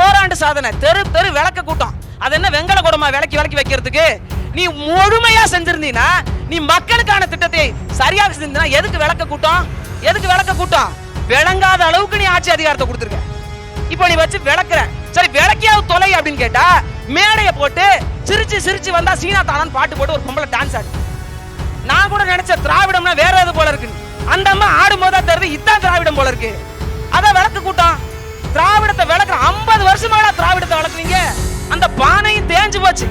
ஓராண்டு சாதனை. தெரு தெரு விளக்க கூட்டம். அது என்ன வெங்கல குடமா விளக்கி விளக்கி வைக்கிறதுக்கு? நீ முழுமையா செஞ்சிருந்தீனா நீ மக்களுக்கான திட்டத்தை சரியாக செஞ்சிருந்தா எதுக்கு விளக்க கூட்டம்? எதுக்கு விளக்க கூட்டம்? விளங்காத அளவுக்கு நீ ஆட்சி அதிகாரத்தை கொடுத்துருக்க. இப்போ நீ வச்சு விளக்குற. சரி விளக்கியாவது தொலை அப்படின்னு கேட்டா மேடையை போட்டு சிரிச்சு சிரிச்சு வந்தா சீனா தாளான்னு பாட்டு போட்டு ஒரு பொம்பளை டான்ஸ் ஆடு. நான் கூட நினைச்ச திராவிடம்னா வேற எது போல இருக்கு அந்த அம்மா ஆடும் போதா தெரியுது இதான் திராவிடம் போல இருக்கு. அதான் விளக்கு கூட்டம். திராவிடத்தை விளக்குற ஐம்பது வருஷமாடா திராவிடத்தை வளர்க்குறீங்க. அந்த பானையும் தேஞ்சு போச்சு.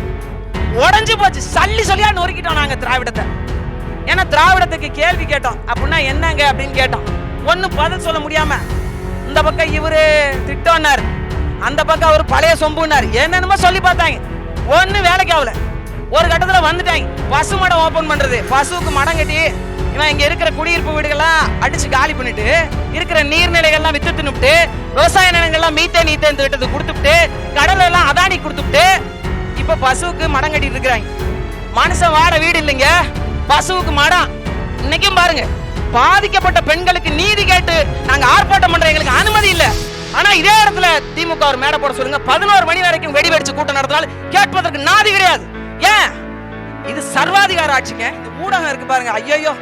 உடஞ்சு போச்சு. சல்லி சொல்லியா நொறுக்கிட்டோம் நாங்க திராவிடத்தை. ஏன்னா திராவிடத்துக்கு கேள்வி கேட்டோம். அப்படின்னா என்னங்க அப்படின்னு கேட்டோம். ஒன்னும் பதில் சொல்ல முடியாம இந்த பக்கம் இவரு திட்டம்னாரு அந்த பக்கம் அவர் பழைய சொம்புனாரு என்னென்னமோ சொல்லி பார்த்தாங்க. ஒன்றும் வேலைக்கு ஆகல. ஒரு கட்டத்தில் வந்துட்டாங்க. பசு மடம் ஓப்பன் பண்ணுறது பசுவுக்கு மடம் கட்டி இவன் இங்கே இருக்கிற குடியிருப்பு வீடுகள்லாம் அடிச்சு காலி பண்ணிட்டு இருக்கிற நீர்நிலைகள்லாம் வித்து தின்னுட்டு விவசாய நிலங்கள்லாம் மீத்தேன் நீத்தே திட்டத்தை கொடுத்துட்டு கடலை எல்லாம் அதானி கொடுத்துட்டு இப்போ பசுவுக்கு மடம் கட்டிட்டு இருக்கிறாங்க. மனுஷன் வாட வீடு இல்லைங்க. பசுவுக்கு மடம். இன்னைக்கும் பாருங்க. பாதிக்கப்பட்ட பெண்களுக்கு நீதி கேட்டு நாங்க ஆர்ப்பாட்டம் பண்ற எங்களுக்கு அனுமதி இல்ல. ஆனா இதே இடத்துல திமுக ஒரு மேடை போட சொல்லுங்க. பதினோரு மணி வரைக்கும் வெடி வெடிச்சு கூட்டம் நடத்தினால் கேட்பதற்கு நாதி கிடையாது. ஏன்? இது சர்வாதிகார ஆட்சிங்க இந்த ஊடகம் இருக்கு பாருங்க. ஐயோ ஐயோ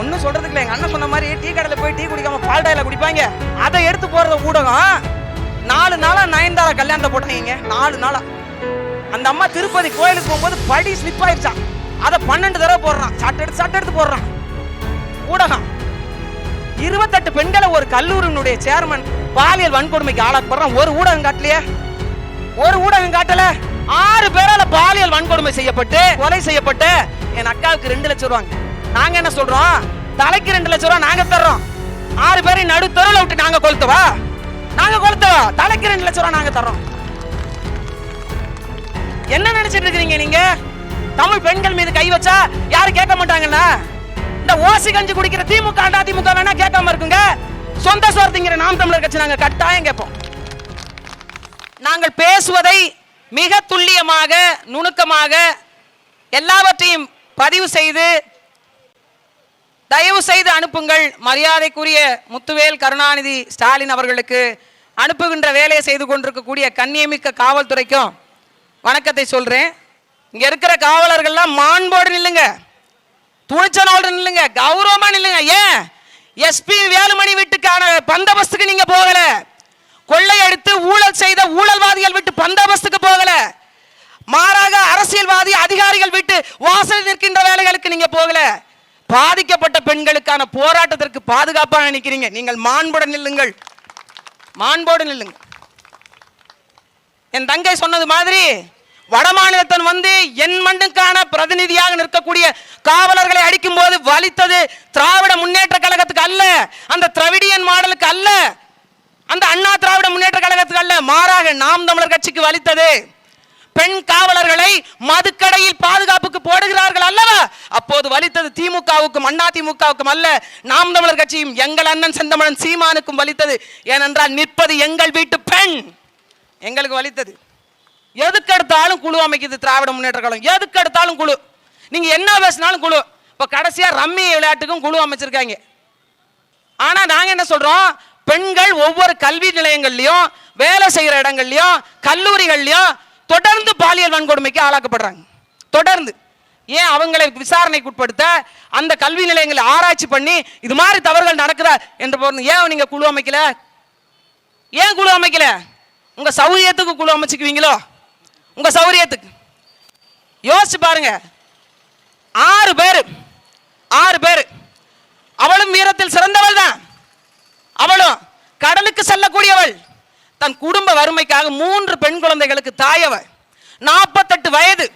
ஒன்னும் சொல்றதுக்கு இல்லை எங்க அண்ணன் சொன்ன மாதிரி டீ கடையில போய் டீ குடிக்காம பால் டாயில குடிப்பாங்க. அதை எடுத்து போடுற ஊடகம் நாலு நாளா நயன்தாரா கல்யாணத்தை போட்டாங்க நாலு நாளா. அந்த அம்மா திருப்பதி கோயிலுக்கு போகும்போது படி ஸ்லிப் ஆயிருச்சான் அதை பன்னெண்டு தடவை போடுறான். சட்டை எடுத்து சட்டை எடுத்து போடுறான். ஊடகம். இருபத்தெட்டு பெண்களை ஒரு கல்லூரியினுடைய சேர்மன் பாலியல் வன்கொடுமைக்கு ஆளாக்கப்படுறான். ஒரு ஊடகம் காட்டலையே. ஒரு ஊடகம் காட்டல. ஆறு பேரால பாலியல் வன்கொடுமை செய்யப்பட்டு கொலை செய்யப்பட்டு என் அக்காவுக்கு ரெண்டு லட்சம் ரூபாங்க. நாங்க என்ன சொல்றோம்? தலைக்கு ரெண்டு லட்சம் ரூபா நாங்க தர்றோம். ஆறு பேரை நடு தெருவில் விட்டு நாங்க கொளுத்தவா? நாங்க கொளுத்தவா? தலைக்கு ரெண்டு லட்சம் ரூபா நாங்க தர்றோம். என்ன நினைச்சிட்டு இருக்கிறீங்க நீங்க? தமிழ் பெண்கள் மீது கை வச்சா யாரும் கேட்க மாட்டாங்கல்ல? இந்த ஓசி கஞ்சி குடிக்கிற திமுக அண்டா திமுக வேணா கேட்காம இருக்குங்க. சொந்த சோர்த்திங்கிற நாம் தமிழர் கட்சி நாங்க கட்டாயம் கேட்போம். நாங்கள் பேசுவதை மிக துல்லியமாக நுணுக்கமாக எல்லாவற்றையும் பதிவு செய்து தயவு செய்து அனுப்புங்கள். மரியாதைக்குரிய முத்துவேல் கருணாநிதி ஸ்டாலின் அவர்களுக்கு அனுப்புகின்ற வேலையை செய்து கொண்டிருக்கக்கூடிய கண்ணியமிக்க காவல்துறைக்கும் வணக்கத்தை சொல்கிறேன் இங்கே இருக்கிற காவலர்கள்லாம் மாண்போடு நில்லுங்க. துணிச்சலோடு நில்லுங்க. கௌரவமாக நில்லுங்க. ஏன்? எஸ்பி வேலுமணி வீட்டுக்கான பந்தபஸ்துக்கு நீங்கள் போகலை. கொள்ளையடித்து ஊழல் செய்த ஊழல்வாதிகள் விட்டு பந்தோபஸ்துக்கு போகல. மாறாக அரசியல்வாதி அதிகாரிகள் விட்டு வாசலில் நிற்கின்ற வேலைகளுக்கு நீங்க போகல. பாதிக்கப்பட்ட பெண்களுக்கான போராட்டத்திற்கு பாதுகாப்பாக நிற்கிறீங்க நீங்கள் மாண்புடன் நில்லுங்கள். மாண்போடு நில்லுங்கள். என் தங்கை சொன்னது மாதிரி வடமாநிலத்தன் வந்து என் மண்ணுக்கான பிரதிநிதியாக நிற்கக்கூடிய காவலர்களை அடிக்கும் போது வலித்தது திராவிட முன்னேற்ற கழகத்துக்கு அல்ல அந்த திராவிடியன் மாடலுக்கு அல்ல. அந்த அண்ணா திராவிட முன்னேற்ற கழகத்துக்கு அல்ல மாறாக நாம் தமிழர் கட்சிக்கு வலித்தது. பெண் காவலர்களை மதுக்கடையில் பாதுகாப்புக்கு போடுகிறார்கள் அல்லவா? அப்போது வலித்தது திமுகவுக்கும் அண்ணா திமுகவுக்கும் அல்ல. நாம் தமிழர் கட்சியும் எங்கள் அண்ணன் செந்தமணன் சீமானுக்கும் வலித்தது. ஏனென்றால் நிற்பது எங்கள் வீட்டு பெண். எங்களுக்கு வலித்தது. எதுக்கெடுத்தாலும் குழு அமைக்குது திராவிட முன்னேற்ற கழகம். எதுக்கெடுத்தாலும் குழு. நீங்க என்ன பேசினாலும் குழு. இப்போ கடைசியா ரம்மி விளையாட்டுக்கும் குழு அமைச்சிருக்காங்க. ஆனா நாங்க என்ன சொல்றோம்? பெண்கள் ஒவ்வொரு கல்வி நிலையங்கள்லயும் வேலை செய்யற இடங்கள்லயும் கல்லூரிகள்லயும் தொடர்ந்து பாலியல் வன்கொடுமைக்கு ஆளாக்கப்படுறாங்க. தொடர்ந்து. ஏன் அவங்களை விசாரணைக்கு உட்படுத்த அந்த கல்வி நிலையங்களை ஆராய்ச்சி பண்ணி இது மாதிரி தவறுகள் நடக்குதா என்று போறது ஏன் நீங்க குழு அமைக்கல? ஏன் குழு அமைக்கல? உங்க சௌரியத்துக்கு குழு அமைச்சுக்குவீங்களோ? உங்க சௌரியத்துக்கு. யோசிச்சு பாருங்க. ஆறு பேர். ஆறு பேர். அவளும் வீரத்தில் சிறந்தவள் தான் அவளும் கடலுக்கு செல்லக்கூடியவள். தன் குடும்ப வறுமைக்காக மூன்று பெண் குழந்தைகளுக்கு தாயவள். நாற்பத்தெட்டு வயது.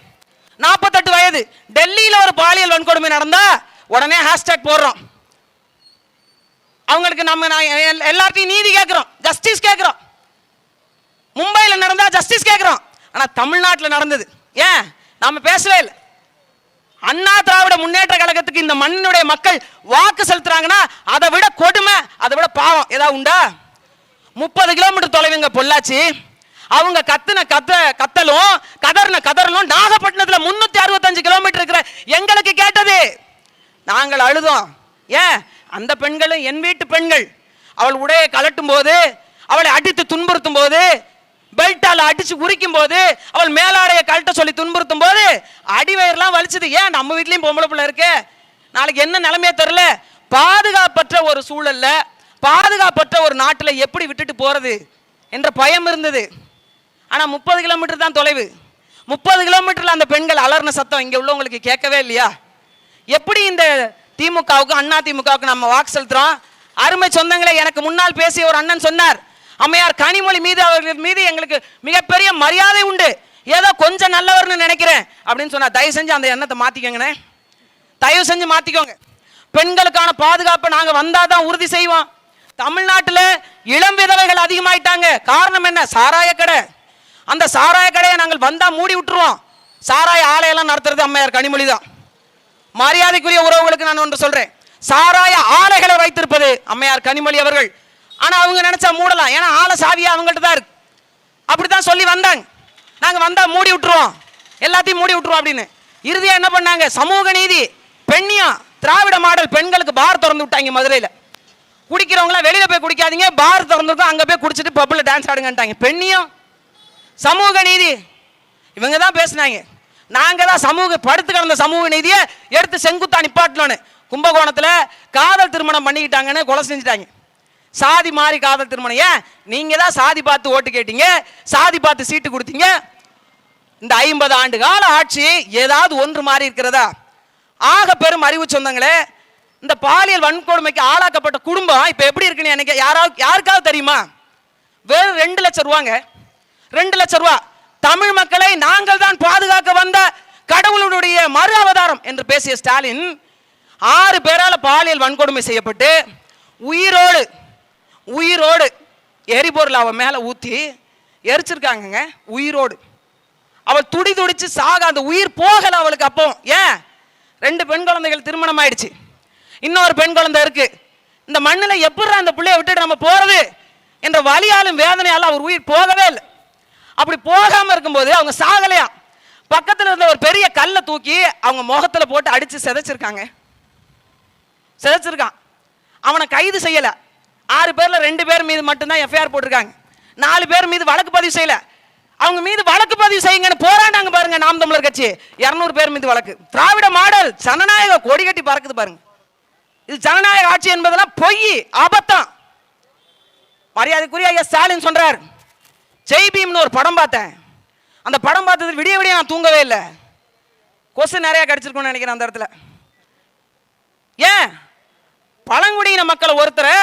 நாற்பத்தெட்டு வயது. டெல்லியில ஒரு பாலியல் வன்கொடுமை நடந்தா உடனே ஹேஷ்டேக் போடுறோம். அவங்களுக்கு நம்ம நான் எல்லார்ட்டையும் நீதி கேட்கிறோம். ஜஸ்டிஸ் கேட்கிறோம். மும்பையில் நடந்தா ஜஸ்டிஸ் கேட்கிறோம். ஆனா தமிழ்நாட்டில் நடந்தது. ஏன்? நம்ம பேசவே இல்லை. அண்ணா திராவிட முன்னேற்ற கழகத்துக்கு இந்த மண்ணினுடைய மக்கள் வாக்கு செலுத்துறாங்கன்னா அதை விட கொடுமை அதை விட பாவம். ஏதாவது உண்டா? முப்பது கிலோமீட்டர் தொலைவுங்க பொள்ளாச்சி. அவங்க கத்துன கத்த கத்தலும் கதறின கதறலும் நாகப்பட்டினத்தில் முன்னூத்தி அறுபத்தஞ்சு கிலோமீட்டர் இருக்கிற எங்களுக்கு கேட்டது. நாங்கள் அழுதோம். ஏன்? அந்த பெண்களும் என் வீட்டு பெண்கள். அவள் உடையை கலட்டும் போது அவளை அடித்து துன்புறுத்தும் போது பெல்ட்டால் அடிச்சு உரிக்கும் போது அவள் மேலாடைய கழட்ட சொல்லி துன்புறுத்தும் போது அடிவயிறுலாம் வலிச்சது. ஏன் நம்ம வீட்லயும் பொம்பளை பிள்ளை இருக்கு? நாளைக்கு என்ன நிலைமையே தெரியல. பாதுகாப்பற்ற ஒரு சூழல்ல பாதுகாப்பற்ற ஒரு நாட்டில் எப்படி விட்டுட்டு போறது என்ற பயம் இருந்தது. ஆனா முப்பது கிலோமீட்டர் தான் தொலைவு. முப்பது கிலோமீட்டர்ல அந்த பெண்கள் அலர்ன சத்தம் இங்க உள்ளவங்களுக்கு கேட்கவே இல்லையா? எப்படி இந்த திமுகவுக்கு அண்ணா திமுகவுக்கு நம்ம வாக்கு செலுத்துறோம்? அருமை சொந்தங்களே எனக்கு முன்னால் பேசிய ஒரு அண்ணன் சொன்னார். அம்மையார் கனிமொழி மீது அவர்கள் மீது எங்களுக்கு மிகப்பெரிய மரியாதை உண்டு. ஏதோ கொஞ்சம் நல்லவர்னு நினைக்கிறேன் அப்படின்னு சொன்னா தயவு செஞ்சு அந்த எண்ணத்தை மாத்திக்கோங்கண்ணே. தயவு செஞ்சு மாத்திக்கோங்க. பெண்களுக்கான பாதுகாப்பை நாங்க வந்தாதான் உறுதி செய்வோம். தமிழ்நாட்டில் இளம் விதவைகள் அதிகமாயிட்டாங்க. காரணம் என்ன? சாராய கடை. அந்த சாராய கடையை நாங்கள் வந்தா மூடி விட்டுருவோம். சாராய ஆலையெல்லாம் நடத்துறது அம்மையார் கனிமொழி தான். மரியாதைக்குரிய உறவுகளுக்கு நான் ஒன்று சொல்றேன். சாராய ஆலைகளை வைத்திருப்பது அம்மையார் கனிமொழி அவர்கள் ஆனால் அவங்க நினச்சா மூடலாம். ஏன்னா ஆளை சாவியாக அவங்கள்ட்ட தான் இருக்கு. அப்படித்தான் சொல்லி வந்தாங்க. நாங்கள் வந்தால் மூடி விட்டுருவோம். எல்லாத்தையும் மூடி விட்டுருவோம் அப்படின்னு. இறுதியாக என்ன பண்ணாங்க? சமூக நீதி பெண்ணியம் திராவிட மாடல் பெண்களுக்கு பார் திறந்து விட்டாங்க மதுரையில். குடிக்கிறவங்களாம் வெளியில் போய் குடிக்காதீங்க. பார் திறந்துருக்கோம் அங்கே போய் குடிச்சிட்டு பப்பில் டான்ஸ் ஆடுங்கன்ட்டாங்க. பெண்ணியம் சமூக நீதி. இவங்க தான் பேசுனாங்க. நாங்கள் தான் சமூக படுத்து கிடந்த சமூக நீதியை எடுத்து செங்குத்தா நிப்பாட்டணும்னு. கும்பகோணத்தில் காதல் திருமணம் பண்ணிக்கிட்டாங்கன்னு கொலை செஞ்சுட்டாங்க. சாதி மாறி காதல் திருமணம். ஏன்? நீங்கள் தான் சாதி பார்த்து ஓட்டு கேட்டீங்க. சாதி பார்த்து சீட்டு கொடுத்தீங்க. இந்த ஐம்பது ஆண்டு கால ஆட்சி ஏதாவது ஒன்று மாறி இருக்கிறதா? ஆக பெரும் அறிவு சொந்தங்களே இந்த பாலியல் வன்கொடுமைக்கு ஆளாக்கப்பட்ட குடும்பம் இப்போ எப்படி இருக்குன்னு எனக்கு யாராவது யாருக்காவது தெரியுமா? வெறும் ரெண்டு லட்சம் ரூபாங்க. ரெண்டு லட்சம் ரூபா. தமிழ் மக்களை நாங்கள் தான் பாதுகாக்க வந்த கடவுளுடைய மறு அவதாரம் என்று பேசிய ஸ்டாலின் ஆறு பேரால் பாலியல் வன்கொடுமை செய்யப்பட்டு உயிரோடு உயிரோடு. எரிபொருள் அவன் மேலே ஊற்றி எரிச்சிருக்காங்கங்க உயிரோடு. அவள் துடி துடிச்சு சாக அந்த உயிர் போகலை அவளுக்கு அப்போ. ஏன்? ரெண்டு பெண் குழந்தைகள் திருமணம் ஆயிடுச்சு. இன்னொரு பெண் குழந்தை இருக்கு. இந்த மண்ணில் எப்படி அந்த பிள்ளைய விட்டுட்டு நம்ம போறது? என்ற வலியாலும் வேதனையாலும் அவர் உயிர் போகவே இல்லை. அப்படி போகாமல் இருக்கும்போது அவங்க சாகலையா? பக்கத்தில் இருந்த ஒரு பெரிய கல்லை தூக்கி அவங்க முகத்தில் போட்டு அடித்து சிதைச்சிருக்காங்க. சிதைச்சிருக்கான். அவனை கைது செய்யலை. ஆறு பேரில் ரெண்டு பேர் மீது மட்டும்தான் எஃப்ஐஆர் போட்டிருக்காங்க. நாலு பேர் மீது வழக்கு பதிவு செய்யல. அவங்க மீது வழக்கு பதிவு செய்யுங்கன்னு போராண்டாங்க பாருங்க நாம் தமிழர் கட்சி. இரநூறு பேர் மீது வழக்கு. திராவிட மாடல் ஜனநாயக கொடி கட்டி பறக்குது பாருங்க. இது ஜனநாயக ஆட்சி என்பதெல்லாம் பொய் அபத்தம். மரியாதைக்குரிய ஐயா ஸ்டாலின் சொல்றார். ஜெய் பீம்னு ஒரு படம் பார்த்தேன். அந்த படம் பார்த்தது விடிய விடிய நான் தூங்கவே இல்லை. கொசு நிறைய கடிச்சிருக்கும்னு நினைக்கிறேன் அந்த இடத்துல. ஏன்? பழங்குடியின மக்களை ஒருத்தரை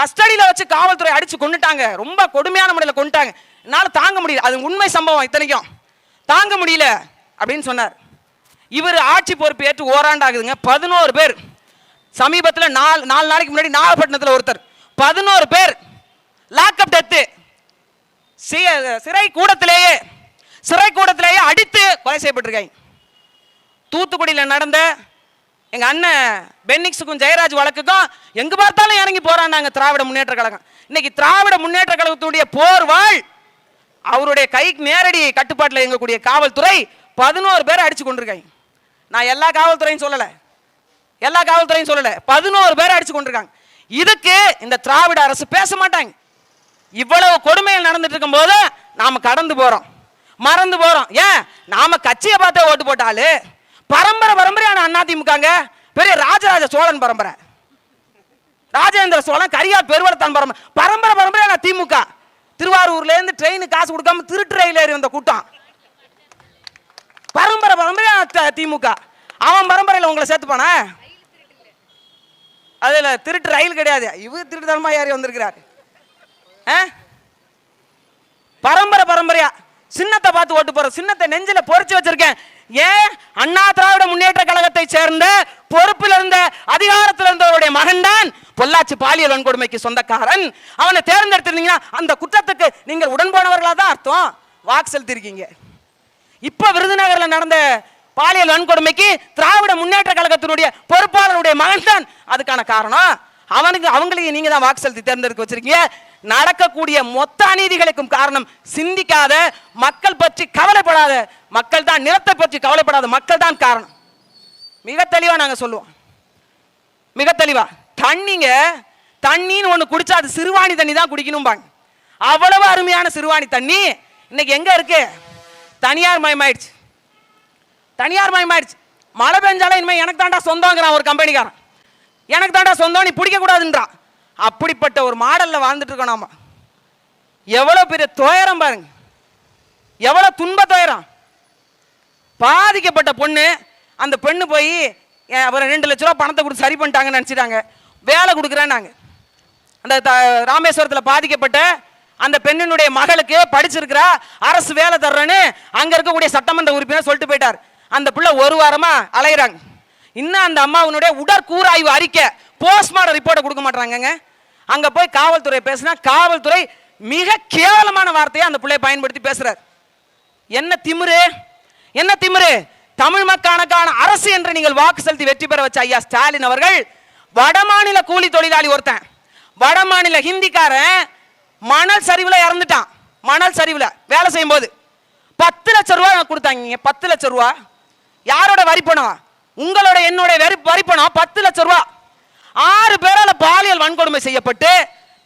கஸ்டடியில் வச்சு காவல்துறை அடிச்சு கொண்டுட்டாங்க ரொம்ப கொடுமையான முறையில் கொண்டுட்டாங்க என்னால் தாங்க முடியல. அது உண்மை சம்பவம் இத்தனைக்கும். தாங்க முடியல அப்படின்னு சொன்னார். இவர் ஆட்சி பொறுப்பு ஏற்று ஓராண்டாகுதுங்க. பதினோரு பேர். சமீபத்தில் நாலு நாலு நாளைக்கு முன்னாடி நாகப்பட்டினத்தில் ஒருத்தர். பதினோரு பேர். லாக்அப் டெத்து சிறை கூடத்திலேயே சிறை கூடத்திலேயே அடித்து கொலை செய்யப்பட்டிருக்காங்க. தூத்துக்குடியில் நடந்த எங்க அண்ணன் பென்னிக்ஸுக்கும் ஜெயராஜ் வழக்குக்கும் எங்க பார்த்தாலும் இறங்கி போறாங்க திராவிட முன்னேற்ற கழகம். இன்னைக்கு திராவிட முன்னேற்ற கழகத்துடைய போர்வாள் அவருடைய கைக்கு நேரடி கட்டுப்பாட்டில் இயங்கக்கூடிய காவல்துறை பதினோரு பேரை அடிச்சு கொண்டிருக்காங்க. நான் எல்லா காவல்துறையும் சொல்லலை. எல்லா காவல்துறையும் சொல்லலை. பதினோரு பேரை அடிச்சு கொண்டிருக்காங்க. இதுக்கு இந்த திராவிட அரசு பேச மாட்டாங்க. இவ்வளவு கொடுமைகள் நடந்துட்டு இருக்கும்போது நாம கடந்து போறோம். மறந்து போறோம். ஏன்? நாம கட்சியை பார்த்தே ஓட்டு போட்டாலே பரம்பரை பரம்பரையான அதிமுகங்க பெரிய ராஜராஜ சோழன் பரம்பரை. ராஜேந்திர சோழன் கரியா பெருவரத்தான் பரம்பரை. பரம்பரை பரம்பரையான திமுக. திருவாரூர்ல இருந்து ட்ரெயின் காசு கொடுக்காம திருட்டு ரயில் ஏறி வந்த கூட்டம். பரம்பரை பரம்பரையான திமுக. அவன் பரம்பரையில் உங்களை சேர்த்துப்பானா? அதில் திருட்டு ரயில் கிடையாது. இவர் திருட்டுத்தனமா ஏறி வந்திருக்கிறாரு. ஆ? பரம்பரை பரம்பரையா? சின்னத்தை பார்த்து ஓட்டு போற சின்னத்தை நெஞ்சில பொறிச்சு வச்சிருக்கேன். ஏன் அண்ணா திராவிட முன்னேற்ற கழகத்தை சேர்ந்த பொறுப்பில் இருந்த அதிகாரத்தில் இருந்தவருடைய மகன்தான் பொள்ளாச்சி பாலியல் வன்கொடுமைக்கு சொந்தக்காரன். அவனை தேர்ந்தெடுத்திருந்தீங்கன்னா அந்த குற்றத்துக்கு நீங்கள் உடன்போனவர்களா தான் அர்த்தம். வாக்கு செலுத்திருக்கீங்க இப்ப விருதுநகர்ல நடந்த பாலியல் வன்கொடுமைக்கு திராவிட முன்னேற்ற கழகத்தினுடைய பொறுப்பாளருடைய மகன் தான் அதுக்கான காரணம் அவனுக்கு அவங்களுக்கு நீங்க தான் வாக்கு செலுத்தி தேர்ந்தெடுக்க வச்சிருக்கீங்க. நடக்கக்கூடிய மொத்த அநீதிகளுக்கும் காரணம் சிந்திக்காத மக்கள் பற்றி கவலைப்படாத மக்கள் தான் நிலத்தை பற்றி கவலைப்படாத மக்கள் தான் காரணம். மிக தெளிவா நாங்க சொல்லுவோம். மிக தெளிவா. தண்ணிங்க தண்ணின்னு ஒன்று குடிச்சா அது சிறுவாணி தண்ணி தான் குடிக்கணும்பாங்க. அவ்வளவு அருமையான சிறுவாணி தண்ணி. இன்னைக்கு எங்க இருக்கு? தனியார் மயமாயிடுச்சு. தனியார் மயமாயிடுச்சு. மழை பெஞ்சாலும் இனிமேல் எனக்கு தாண்டா சொந்தங்கிறான் ஒரு கம்பெனிக்காரன். எனக்கு தாண்டா சொந்தம் நீ பிடிக்க கூடாதுன்றான் அப்படிப்பட்ட ஒரு மாடலில் வாழ்ந்துட்டு இருக்கோம் நாம. எவ்வளோ பெரிய துயரம் பாருங்க. எவ்வளோ துன்ப துயரம். பாதிக்கப்பட்ட பொண்ணு அந்த பெண்ணு போய் அஹ், ஒரு ரெண்டு லட்ச ரூபா பணத்தை கொடுத்து சரி பண்ணிட்டாங்கன்னு நினச்சிட்டாங்க. வேலை கொடுக்குறேன்னாங்க. அந்த த ராமேஸ்வரத்தில் பாதிக்கப்பட்ட அந்த பெண்ணினுடைய மகளுக்கு படிச்சிருக்கிறா அரசு வேலை தர்றேன்னு அங்கே இருக்கக்கூடிய சட்டமன்ற உறுப்பினர் சொல்லிட்டு போயிட்டார். அந்த பிள்ளை ஒரு வாரமாக அலையிறாங்க. இன்னும் அந்த அம்மாவினுடைய உடற்கூறாய்வு அறிக்கை போஸ்ட்மார்டம் ரிப்போர்ட்டை கொடுக்க மாட்டாங்கங்க அங்கே போய் காவல்துறை பேசினா காவல்துறை மிக கேவலமான வார்த்தையை அந்த பிள்ளையை பயன்படுத்தி பேசுகிறார் என்ன திமிரு? என்ன திமிரு? தமிழ் மக்களுக்கான அரசு என்று நீங்கள் வாக்கு செலுத்தி வெற்றி பெற வச்ச ஐயா ஸ்டாலின் அவர்கள் வடமாநில கூலி தொழிலாளி ஒருத்தன். வடமாநில ஹிந்திக்காரன் மணல் சரிவுல இறந்துட்டான். மணல் சரிவுல வேலை செய்யும் போது பத்து லட்ச ரூபா கொடுத்தாங்க. பத்து லட்ச ரூபா? யாரோட வரி பணம்? உங்களோட என்னோட வரி வரி பணம் பத்து லட்ச ரூபா. ஆறு பேரால பாலியல் வன்கொடுமை செய்யப்பட்டு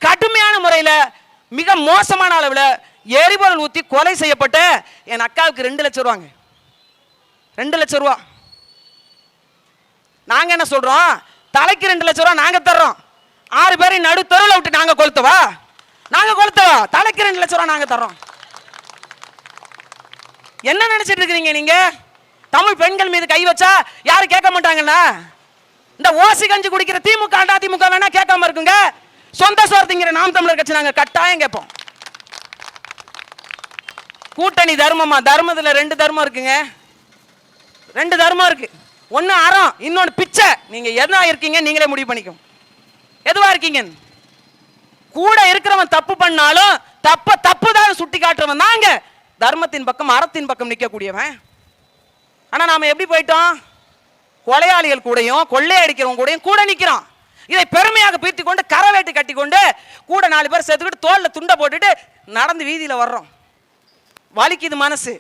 கடுமையான முறையில மிக மோசமான அளவில் எரிபொருள் ஊத்தி கொலை செய்யப்பட்ட என் அக்காவுக்கு ரெண்டு லட்சம் ரூபாங்க. ரெண்டு லட்சம் ரூபா. நாங்கள் என்ன சொல்கிறோம் தலைக்கு ரெண்டு லட்சம் ரூபா நாங்கள் தர்றோம். ஆறு பேரையும் நடு தெருவில் விட்டு நாங்கள் கொளுத்தவா? நாங்கள் கொளுத்தவா? தலைக்கு ரெண்டு லட்சம் ரூபா நாங்கள் தர்றோம். என்ன நினச்சிட்டு இருக்கிறீங்க நீங்கள் தமிழ் பெண்கள் மீது கை வச்சா யாரும் கேட்க மாட்டாங்கண்ணா இந்த ஓசி கஞ்சி குடிக்கிற திமுக அண்டா திமுக வேணா கேட்காம இருக்குங்க. சொந்த சோர்த்திங்கிற நாம் தமிழர் கட்சி நாங்கள் கட்டாயம் கேட்போம். கூட்டணி தர்மமா? தர்மத்தில் ரெண்டு தர்மம் இருக்குங்க. ரெண்டு தர்மம் இருக்கு. ஒன்று அறம் இன்னொன்று பிச்சை. நீங்க எதனா இருக்கீங்க நீங்களே முடிவு பண்ணிக்கும். எதுவா இருக்கீங்க? கூட இருக்கிறவன் தப்பு பண்ணாலும் தப்ப தப்பு தான் சுட்டி காட்டுறவன். தாங்க தர்மத்தின் பக்கம் அறத்தின் பக்கம் நிற்கக்கூடியவன் ஆனால் நாம் எப்படி போயிட்டோம்? கொலையாளிகள் கூடயும் கொள்ளையடிக்கிறவங்க கூடயும் கூட நிற்கிறோம் இதை பெருமையாக பீத்தி கொண்டு கரவேட்டு கட்டி கொண்டு கூட நாலு பேர் சேர்த்துக்கிட்டு தோலில் துண்டை போட்டுட்டு நடந்து வீதியில் வர்றோம். வலிக்குது மனசு.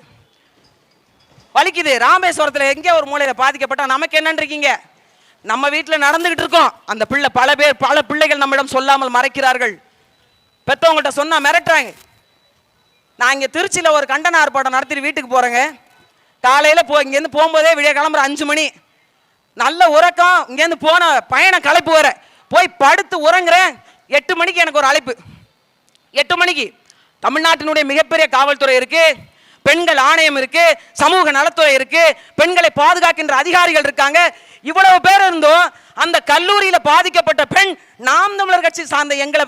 வலிக்குது. ராமேஸ்வரத்தில் எங்கே ஒரு மூலையில் பாதிக்கப்பட்டால் நமக்கு என்னென்னுருக்கீங்க நம்ம வீட்டில் நடந்துக்கிட்டு இருக்கோம். அந்த பிள்ளை பல பேர் பல பிள்ளைகள் நம்மிடம் சொல்லாமல் மறைக்கிறார்கள். பெற்றவங்கள்ட்ட சொன்னால் மிரட்டுறாங்க. நான் இங்கே திருச்சியில் ஒரு கண்டன ஆர்ப்பாட்டம் நடத்திட்டு வீட்டுக்கு போகிறேங்க காலையில் போ இங்கேருந்து போகும்போதே விடிய கிளம்புற அஞ்சு மணி. நல்ல உறக்கம். இங்கேருந்து போன பயணம் களைப்பு வர போய் படுத்து உறங்குறேன். எட்டு மணிக்கு எனக்கு ஒரு அழைப்பு. எட்டு மணிக்கு. தமிழ்நாட்டினுடைய மிகப்பெரிய காவல்துறை இருக்குது பெண்கள் ஆணையம் இருக்கு சமூக நலத்துறை இருக்கு பெண்களை பாதுகாக்கின்ற அதிகாரிகள் இருக்காங்க. இவ்வளவு பேர் இருந்தும் அந்த கல்லூரியில பாதிக்கப்பட்ட பெண் நாம் தமிழர் கட்சி சார்ந்த எங்களை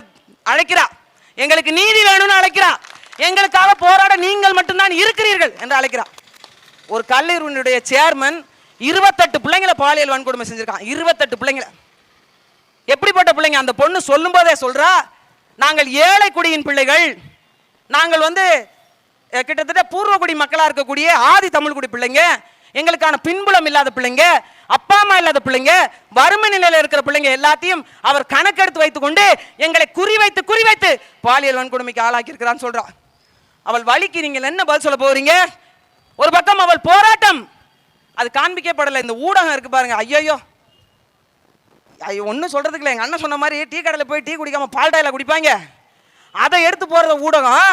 அழைக்கிறா. எங்களுக்கு நீதி வேணும்னு அழைக்கிறா. எங்களுக்காக போராட நீங்கள் மட்டும்தான் இருக்கிறீர்கள் என்று அழைக்கிறா. ஒரு கல்லூரியினுடைய சேர்மன் இருபத்தெட்டு பிள்ளைங்களை பாலியல் வன்கொடுமை செஞ்சிருக்கான். இருபத்தெட்டு பிள்ளைங்களை. எப்படிப்பட்ட பிள்ளைங்க? அந்த பொண்ணு சொல்லும்போதே சொல்றா நாங்கள் ஏழை குடியின் பிள்ளைகள். நாங்கள் வந்து கிட்டத்தட்ட பூர்வகுடி மக்களாக இருக்கக்கூடிய ஆதி தமிழ்குடி பிள்ளைங்க எங்களுக்கான பின்புலம் இல்லாத பிள்ளைங்க அப்பா அம்மா இல்லாத பிள்ளைங்க வறுமை நிலையில் இருக்கிற பிள்ளைங்க எல்லாத்தையும் அவர் கணக்கெடுத்து வைத்துக்கொண்டு எங்களை குறிவைத்து குறிவைத்து பாலியல் வன்கொடுமைக்கு ஆளாக்கி இருக்கிறான்னு சொல்றான். அவள் வலிக்கு நீங்கள் என்ன பதில் சொல்ல போறீங்க? ஒரு பக்கம் அவள் போராட்டம். அது காண்பிக்கப்படலை. இந்த ஊடகம் இருக்கு பாருங்க. ஐயோயோ. ஐயோ ஒன்றும் சொல்கிறதுக்கு இல்லை. எங்கள் அண்ணன் சொன்ன மாதிரி டீ கடையில் போய் டீ குடிக்காம பால் டாயில் குடிப்பாங்க. அதை எடுத்து போடுற ஊடகம்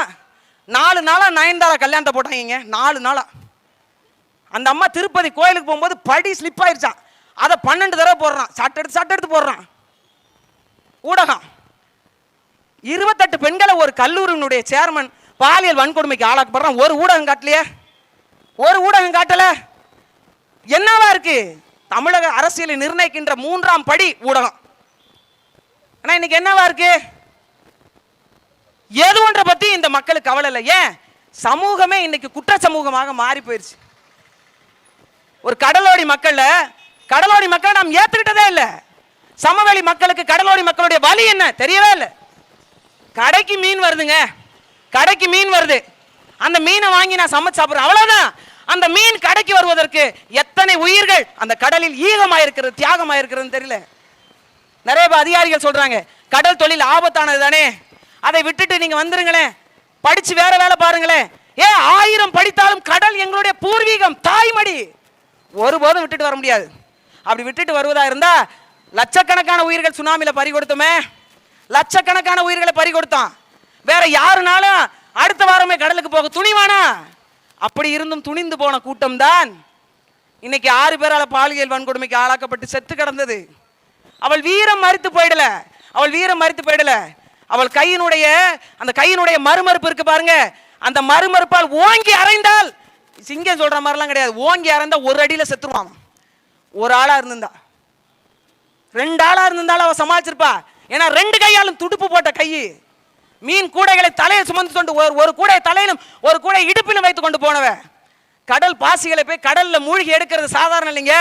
நாலு நாளாக நயன்தாரா கல்யாணத்தை போட்டாங்க நாலு நாளாக அந்த அம்மா திருப்பதி கோயிலுக்கு போகும்போது படி ஸ்லிப் ஆயிடுச்சான் அதை பன்னெண்டு தடவை போடுறான். சட்டை எடுத்து சட்டை எடுத்து போடுறான். ஊடகம். இருபத்தெட்டு பெண்களை ஒரு கல்லூரியினுடைய சேர்மன் பாலியல் வன்கொடுமைக்கு ஆளாக்கப்படுறான். ஒரு ஊடகம் காட்டலையே. ஒரு ஊடகம் காட்டல. என்னவா இருக்கு? தமிழக அரசியலை நிர்ணயிக்கின்ற மூன்றாம் படி ஊடகம். ஆனால் இன்னைக்கு என்னவா இருக்கு? எது ஒன்றை பத்தி இந்த மக்களுக்கு கவலை இல்லை. ஏன்? சமூகமே இன்னைக்கு குற்ற சமூகமாக மாறி போயிருச்சு. ஒரு கடலோடி மக்கள்ல கடலோடி மக்களை நாம் ஏத்துக்கிட்டதே இல்லை. சமவெளி மக்களுக்கு கடலோடி மக்களுடைய வலி என்ன? தெரியவே இல்லை. கடைக்கு மீன் வருதுங்க. கடைக்கு மீன் வருது. அந்த மீனை வாங்கி நான் சமைச்சு சாப்பிட்றேன். அவ்வளவுதான். அந்த மீன் கடைக்கு வருவதற்கு எத்தனை உயிர்கள் அந்த கடலில் ஈகமாயிருக்கிறது தியாகமாயிருக்கிறதுன்னு தெரியல. நிறைய பேர் அதிகாரிகள் சொல்றாங்க கடல் தொழில் ஆபத்தானது தானே? அதை விட்டுட்டு நீங்க வந்துருங்களேன். படிச்சு வேற வேலை பாருங்களேன். ஏ ஆயிரம் படித்தாலும் கடல் எங்களுடைய பூர்வீகம் தாய்மடி. ஒருபோதும் விட்டுட்டு வர முடியாது. அப்படி விட்டுட்டு வருவதா இருந்தா லட்சக்கணக்கான உயிர்கள் சுனாமியில் பறி கொடுத்தோமே. லட்சக்கணக்கான உயிர்களை பறி கொடுத்தோம் வேற யாருனாலும் அடுத்த வாரமே கடலுக்கு போக துணிவானா? அப்படி இருந்தும் துணிந்து போன கூட்டம் தான் இன்னைக்கு ஆறு பேரால பாலியல் வன்கொடுமைக்கு ஆளாக்கப்பட்டு செத்து கிடந்தது. அவள் வீரம் மறித்து போயிடல. அவள் வீரம் மறித்து போயிடல. அவள் கையினுடைய அந்த கையினுடைய மறுமறுப்பு இருக்கு பாருங்க. அந்த மறுமறுப்பால் ஓங்கி அரைந்தால் சிங்கம் சொல்ற மாதிரிலாம் கிடையாது. ஓங்கி அரைந்தா ஒரு அடியில் செத்துருவான் ஒரு ஆளா இருந்திருந்தா. ரெண்டு ஆளா இருந்திருந்தாலும் அவள் சமாளிச்சிருப்பா. ஏன்னா ரெண்டு கையாலும் துடுப்பு போட்ட கை. மீன் கூடைகளை தலையில் சுமந்து கொண்டு ஒரு ஒரு கூடை தலையிலும் ஒரு கூடை இடுப்பிலும் வைத்து கொண்டு போனவ கடல் பாசிகளை போய் கடல்ல மூழ்கி எடுக்கிறது சாதாரண இல்லைங்க.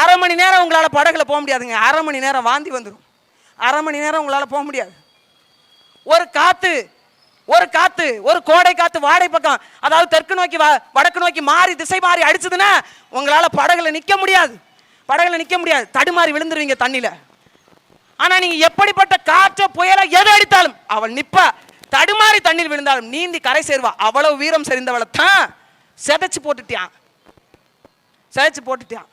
அரை மணி நேரம் உங்களால் படகுல போக முடியாதுங்க. அரை மணி நேரம் வாந்தி வந்துடும் அரை மணி நேரம் உங்களால் போக முடியாது. ஒரு காத்து ஒரு காத்து ஒரு கோடை காத்து வாடை பக்கம். அதாவது தெற்கு நோக்கி வடக்கு நோக்கி மாறி திசை மாறி அடிச்சதுன்னா உங்களால படகுல நிற்க முடியாது. படகுல நிற்க முடியாது. தடுமாறி விழுந்துருவீங்க தண்ணியில. ஆனா நீங்க எப்படிப்பட்ட காற்ற புயலோ எதை அடித்தாலும் அவள் நிப்பா. தடுமாறி தண்ணீர் விழுந்தாலும் நீந்தி கரை சேர்வா. அவ்வளவு வீரம் செறிந்தவளை தான் செதைச்சு போட்டுட்டியான். செதைச்சு போட்டுட்டியான்.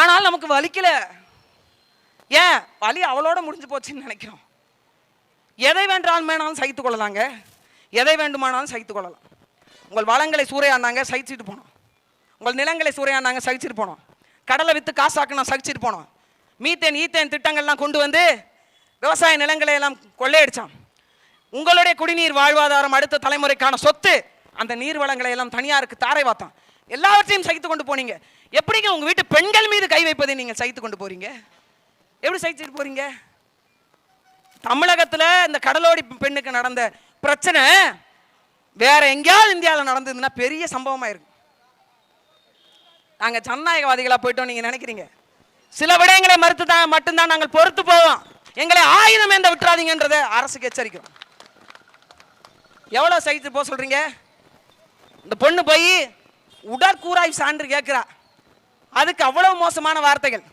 ஆனால் நமக்கு வலிக்கல. ஏன்? வலி அவளோட முடிஞ்சு போச்சுன்னு நினைக்கிறோம். எதை வேண்டாலும் வேணாலும் சகித்து கொள்ளலாங்க. எதை வேண்டுமானாலும் சகித்து கொள்ளலாம். உங்கள் வளங்களை சூறையாண்டாங்க சகிச்சுட்டு போனோம். உங்கள் நிலங்களை சூறையாண்டாங்க சகிச்சுட்டு போனோம். கடலை விற்று காசாக்கணும் சகிச்சுட்டு போனோம். மீத்தேன் ஈத்தேன் திட்டங்கள்லாம் கொண்டு வந்து விவசாய நிலங்களை எல்லாம் கொள்ளையடிச்சான். உங்களுடைய குடிநீர் வாழ்வாதாரம் அடுத்த தலைமுறைக்கான சொத்து அந்த நீர் வளங்களை எல்லாம் தனியாருக்கு தாரை வாத்தான் எல்லாவற்றையும் சகித்து கொண்டு போனீங்க. எப்படிங்க உங்கள் வீட்டு பெண்கள் மீது கை வைப்பதை நீங்கள் சகித்து கொண்டு போறீங்க? எப்படி சகிச்சுட்டு போறீங்க? தமிழகத்துல இந்த கடலோடி பெண்ணுக்கு நடந்த பிரச்சனை வேற எங்கேயாவது இந்தியாவில் நடந்ததுன்னா பெரிய சம்பவமாக இருக்கு. நாங்க ஜனநாயகவாதிகளாக போயிட்டோம் நீங்க நினைக்கிறீங்க. சில விடயங்களை மறுத்து தான் மட்டும்தான் நாங்கள் பொறுத்து போவோம். எங்களை ஆயுதம் எந்த விட்டுறாதீங்கன்றதை அரசுக்கு எச்சரிக்கிறோம் எவ்வளவு சகித்து போக சொல்றீங்க? இந்த பொண்ணு போய் உடற்கூறாய் சான்று கேட்கிறா. அதுக்கு அவ்வளவு மோசமான வார்த்தைகள்.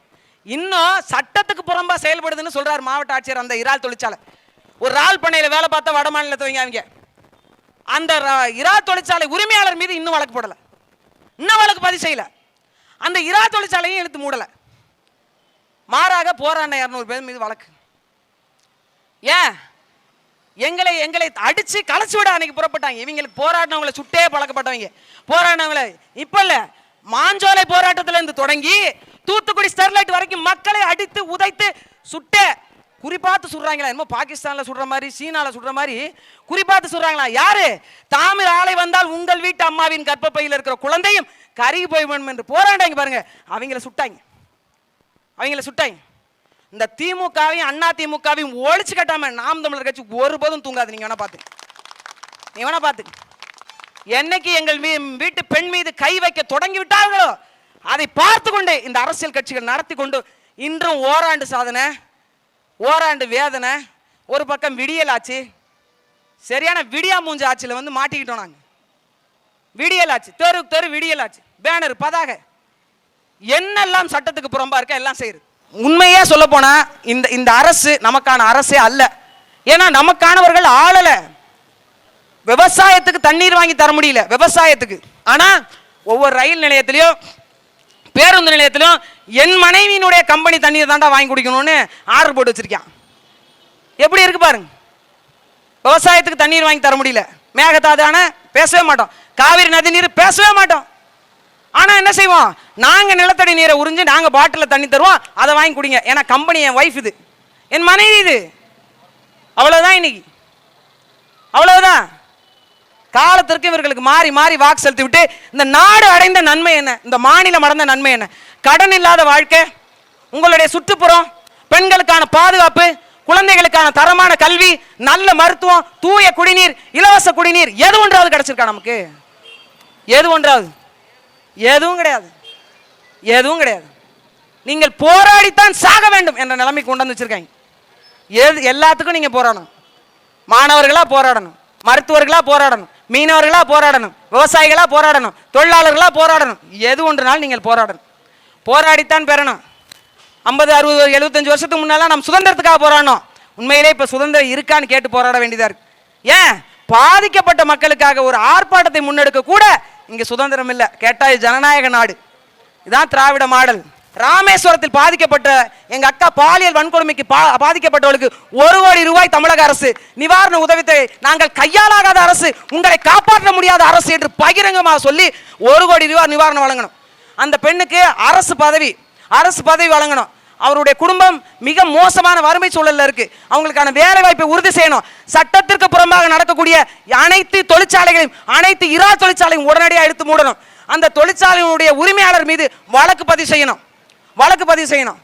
இன்னும் சட்டத்துக்கு புறம்பா செயல்படுதுன்னு சொல்றாரு மாவட்ட ஆட்சியர் அந்த இறால் தொழிற்சாலை. ஒரு இறால் பண்ணையில வேலை பார்த்தா வட மாநிலத்தவங்க அவங்க. அந்த இறால் தொழிற்சாலை உரிமையாளர் மீது இன்னும் வழக்கு போடல. இன்னும் வழக்கு பதிவு செய்யல. அந்த இறால் தொழிற்சாலையும் இழுத்து மூடல. மாறாக போராடின இரநூறு பேர் மீது வழக்கு. ஏன்? எங்களை எங்களை அடிச்சு கலைச்சு விட அன்னைக்கு புறப்பட்டாங்க. இவங்களுக்கு போராடினவங்களை சுட்டே பழக்கப்பட்டவங்க. போராடினவங்களை இப்ப இல்ல மாஞ்சோலை போராட்டத்துல இருந்து தொடங்கி தூத்துக்குடி ஸ்டெர்லைட் வரைக்கும் மக்களை அடித்து உதைத்து சுட்ட. குறிப்பாத்து சுடுறாங்களா? என்னமோ பாகிஸ்தான்ல சுடுற மாதிரி சீனால சுடுற மாதிரி குறிப்பாத்து சுடுறாங்களா? யாரு? தாமிர ஆலை வந்தால் உங்கள் வீட்டு அம்மாவின் கர்ப்பப்பையில் இருக்கிற குழந்தையும் கருகி போய்விடும் என்று போராண்டாங்க பாருங்க. அவங்கள சுட்டாங்க. அவங்கள சுட்டாங்க. இந்த திமுகவையும் அண்ணா திமுகவையும் ஒழிச்சு கட்டாம நாம் தமிழர் கட்சி ஒருபோதும் தூங்காது. நீங்க வேணா பார்த்து நீ வேணா பார்த்து என்னைக்கு எங்கள் வீட்டு பெண் மீது கை வைக்க தொடங்கி விட்டார்களோ அதை பார்த்து கொண்டே இந்த அரசியல் கட்சிகள் நடத்தி கொண்டு இன்றும் ஓராண்டு சாதனை ஓராண்டு வேதனை ஒரு பக்கம் விடியல் ஆச்சு. சரியான விடியா மூஞ்ச ஆட்சியில் வந்து மாட்டிக்கிட்டோம் நாங்கள் விடியல் ஆச்சு தெரு தெரு விடியல் ஆச்சு. பேனர் பதாக. என்னெல்லாம் சட்டத்துக்கு புறம்பா இருக்க எல்லாம் செய்யுது. உண்மையே சொல்ல போனா இந்த இந்த அரசு நமக்கான அரசே அல்ல. ஏன்னா நமக்கானவர்கள் ஆளலை. விவசாயத்துக்கு தண்ணீர் வாங்கி தர முடியல விவசாயத்துக்கு. ஆனா ஒவ்வொரு ரயில் நிலையத்திலையும் பேருந்து நிலையத்திலும் என் மனைவியினுடைய கம்பெனி தண்ணீர் தாண்டா வாங்கி குடிக்கணும்னு ஆர்டர் போட்டு வச்சிருக்கான். எப்படி இருக்கு பாருங்க. விவசாயத்துக்கு தண்ணீர் வாங்கி தர முடியல. மேகதாதான பேசவே மாட்டோம். காவிரி நதி நீர் பேசவே மாட்டோம். ஆனா என்ன செய்வோம்? நாங்க நிலத்தடி நீரை உறிஞ்சு நாங்க பாட்டிலில் தண்ணி தருவோம். அதை வாங்கி குடிங்க. ஏன்னா கம்பெனி என் ஒய்ஃப் இது. என் மனைவி இது. அவ்வளவுதான் இன்னைக்கு. அவ்வளவுதான். காலத்திற்கு இவர்களுக்கு மாறி மாறி வாக்கு செலுத்தி விட்டு இந்த நாடு அடைந்த நன்மை என்ன? இந்த மாநிலம் அடைந்த நன்மை என்ன? கடன் இல்லாத வாழ்க்கை உங்களுடைய சுற்றுப்புறம் பெண்களுக்கான பாதுகாப்பு குழந்தைகளுக்கான தரமான கல்வி நல்ல மருத்துவம் தூய குடிநீர் இலவச குடிநீர் எது ஒன்றாவது கிடைச்சிருக்கா நமக்கு? எது ஒன்றாவது? எதுவும் கிடையாது. எதுவும் கிடையாது. நீங்கள் போராடித்தான் சாக வேண்டும் என்ற நிலைமைக்கு கொண்டு வந்து வச்சிருக்காங்க. எது எல்லாத்துக்கும் நீங்கள் போராடணும். மாணவர்களாக போராடணும். மருத்துவர்களாக போராடணும். மீனவர்களாக போராடணும் விவசாயிகளாக போராடணும் தொழிலாளர்களாக போராடணும். எது ஒன்றுனாலும் நீங்கள் போராடணும். போராடித்தான் பெறணும். ஐம்பது அறுபது எழுபத்தஞ்சு வருஷத்துக்கு முன்னால் நம்ம சுதந்திரத்துக்காக போராடணும் உண்மையிலே இப்போ சுதந்திரம் இருக்கான்னு கேட்டு போராட வேண்டியதாக இருக்கு. ஏன்? பாதிக்கப்பட்ட மக்களுக்காக ஒரு ஆர்ப்பாட்டத்தை முன்னெடுக்க கூட இங்கே சுதந்திரம் இல்லை. கேட்டால் ஜனநாயக நாடு. இதான் திராவிட மாடல். ராமேஸ்வரத்தில் பாதிக்கப்பட்ட எங்க அக்கா பாலியல் வன்கொடுமைக்கு பா- பாதிக்கப்பட்டவளுக்கு ஒரு கோடி ரூபாய் தமிழக அரசு நிவாரண உதவித்தொகை நாங்கள் கையாலாகாத அரசு உங்களை காப்பாற்ற முடியாத அரசு என்று பகிரங்கமாக சொல்லி ஒரு கோடி ரூபாய் நிவாரணம் வழங்கணும். அந்த பெண்ணுக்கு அரசு பதவி அரசு பதவி வழங்கணும். அவருடைய குடும்பம் மிக மோசமான வறுமை சூழலில் இருக்கு. அவங்களுக்கான வேலை வாய்ப்பை உறுதி செய்யணும். சட்டத்திற்கு புறம்பாக நடக்கக்கூடிய அனைத்து தொழிற்சாலைகளையும் அனைத்து இரா தொழிற்சாலையும் உடனடியாக எடுத்து மூடணும். அந்த தொழிற்சாலையினுடைய உரிமையாளர் மீது வழக்கு பதிவு செய்யணும். வழக்கு பதிவு செய்யணும்.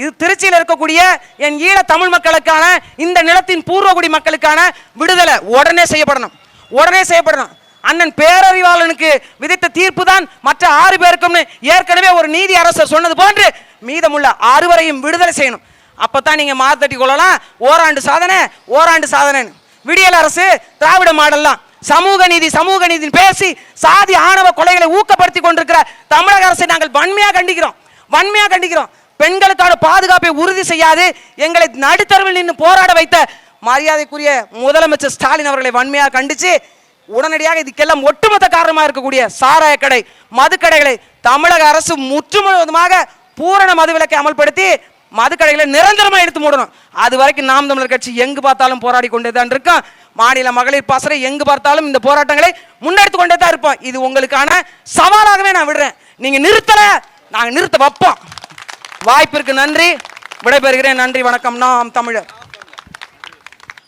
இது திருச்சியில் இருக்கக்கூடிய என் ஈழ தமிழ் மக்களுக்கான இந்த நிலத்தின் பூர்வகுடி மக்களுக்கான விடுதலை உடனே செய்யப்படணும். உடனே செய்யப்படணும். அண்ணன் பேரறிவாளனுக்கு விதித்த தீர்ப்பு தான் மற்ற ஆறு பேருக்கும்னு ஏற்கனவே ஒரு நீதி அரசர் சொன்னது போன்று மீதமுள்ள ஆறுவரையும் விடுதலை செய்யணும். அப்பதான் நீங்க மாத்தட்டி கொள்ளலாம். ஓராண்டு சாதனை ஓராண்டு சாதனை விடியல் அரசு திராவிட மாடல்லாம். சமூக நீதி சமூக நீதி பேசி சாதி ஆணவ கொலைகளை ஊக்கப்படுத்தி கொண்டிருக்கிற தமிழக அரசை நாங்கள் வன்மையாக கண்டிக்கிறோம். வன்மையாக கண்டிக்கிறோம். பெண்களுக்கான பாதுகாப்பை உறுதி செய்யாது. எங்களை நடுத்தரவில் நின்று போராட வைத்த மரியாதைக்குரிய முதலமைச்சர் ஸ்டாலின் அவர்களை வன்மையாக கண்டிச்சு உடனடியாக இதுக்கெல்லாம் ஒட்டுமொத்த காரணமாக இருக்கக்கூடிய சாராய கடை மதுக்கடைகளை தமிழக அரசு முற்றுமுழுவதுமாக பூரண மதுவிலக்கை அமல்படுத்தி மதுக்கடைகளை நிரந்தரமாக எடுத்து மூடணும். அது வரைக்கும் நாம் தமிழர் கட்சி எங்கு பார்த்தாலும் போராடி கொண்டே தான் இருக்கோம். மாநில மகளிர் பாசறை எங்கு பார்த்தாலும் இந்த போராட்டங்களை முன்னெடுத்து கொண்டே தான் இருப்போம். இது உங்களுக்கான சவாலாகவே நான் விடுறேன். நீங்கள் நிறுத்தலை. நாங்கள் நிறுத்த வைப்போம். வாய்ப்பிற்கு நன்றி. விடைபெறுகிறேன். நன்றி. வணக்கம். நாம் தமிழர்.